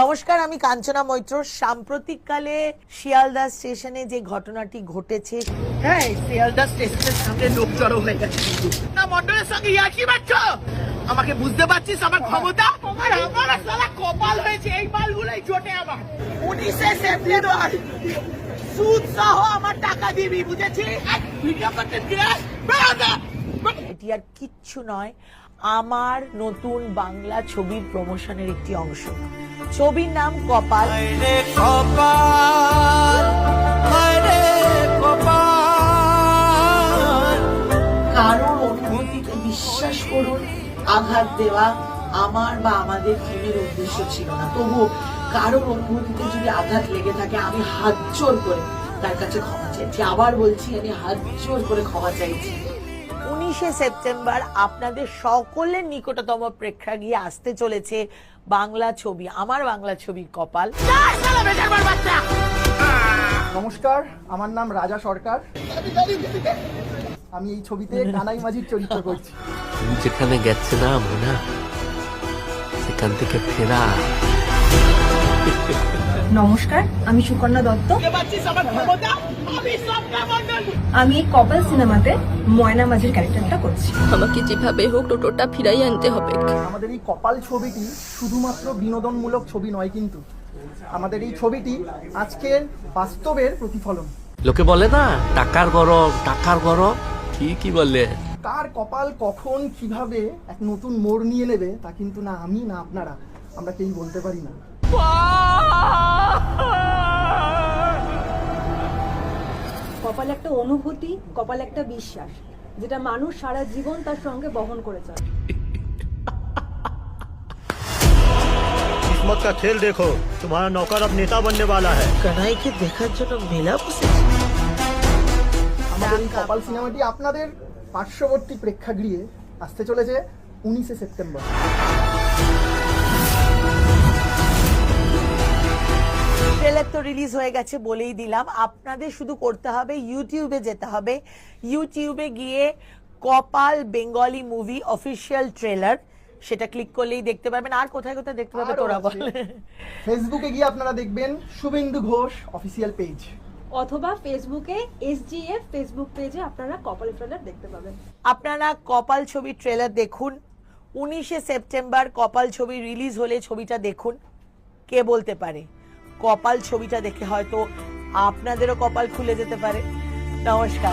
নমস্কার আমি কাঞ্চনা মৈত্র। সাম্প্রতিককালে শিয়ালদা স্টেশনে যে ঘটনাটি ঘটেছে হ্যাঁ শিয়ালদা স্টেশনের সামনে লোক জড়ো হয়ে গেছে। না মন্ডলের সঙ্গে মারছ আমাকে বুঝতে পারছিস আমার ক্ষমতা? আর আমার সালা কপাল হয়েছে এই মালগুলোই জোটে আমার। উনিশে সেপ্টেম্বর সুদ সহ আমার টাকা দিবি বুঝেছি ভিডিও করতে দিয়ে এটি আর কিচ্ছু নয়। আমার নতুন বাংলা ছবির প্রমোশনের একটি অংশ। ছবির নাম কপাল। কারোর অনুভূতিকে বিশ্বাস করুন আঘাত দেওয়া আমার বা আমাদের টিমের উদ্দেশ্য ছিল না। তবুও কারোর অনুভূতিতে যদি আঘাত লেগে থাকে আমি হাত জোর করে তার কাছে ক্ষমা চাইছি। আবার বলছি আমি হাত জোর করে ক্ষমা চাইছি। উনিশে সেপ্টেম্বর আপনাদের সকলের নিকটতম প্রেক্ষাগৃহে আসতে চলেছে বাংলা ছবি আমার বাংলা ছবির কপাল। নমস্কার আমার নাম রাজা সরকার। আমি এই ছবিতে কানাই মাঝির চরিত্র করছি। তুমি যেখানে গেছিলাম না সেখান থেকে ফেরা। নমস্কার আমি সুকন্যা দত্ত। আমি কপাল সিনেমাতে ময়না মাঝির ক্যারেক্টারটা করছি। আমাকে যেভাবে হোক টোটোটা ফিরাই আনতে হবে। আমাদের এই কপাল ছবিটি শুধুমাত্র বিনোদনমূলক ছবি নয় কিন্তু আমাদের এই ছবিটি আজকের বাস্তবের প্রতিফলন। লোকে বলে না টাকার গরম টাকার গরম। ঠিকই বলে কার কপাল কখন কীভাবে এক নতুন মোড় নিয়ে নেবে তা কিন্তু না আমি না আপনারা আমরা কেউ বলতে পারি না। কপাল একটা অনুভূতি কপাল একটা বিশ্বাস যেটা মানুষ সারা জীবন তার সঙ্গে বহন করে চলে किस्मत का खेल देखो तुम्हारा नौकर अब नेता बनने वाला है কানাইকে দেখার জন্য মেলা বসেছে আমাদের এই কপাল সিনেমাটি আপনাদের পার্শ্ববর্তী প্রেক্ষাগৃহে আসতে চলেছে উনিশে সেপ্টেম্বর ট্রেলার তো রিলিজ হয়ে গেছে বলেই দিলাম। আপনাদের শুধু করতে হবে ইউটিউবে যেতে হবে। ইউটিউবে গিয়ে Kapal Bengali movie official trailer সেটা ক্লিক করলেই দেখতে পারবেন। আর কোথায় কোথায় দেখতে পাবে তোরা বল। ফেসবুকে গিয়ে আপনারা দেখবেন শুভেন্দু ঘোষ অফিসিয়াল পেজ অথবা ফেসবুকে এসজিএফ ফেসবুক পেজে আপনারা কপাল ট্রেলার দেখতে পাবেন। আপনারা কপাল ছবির ট্রেলার দেখুন। উনিশে সেপ্টেম্বর কপাল ছবি রিলিজ হলে ছবিটা দেখুন। কে বলতে পারে? কপাল ছবিটা দেখে হয়তো আপনাদেরও কপাল খুলে যেতে পারে। নমস্কার।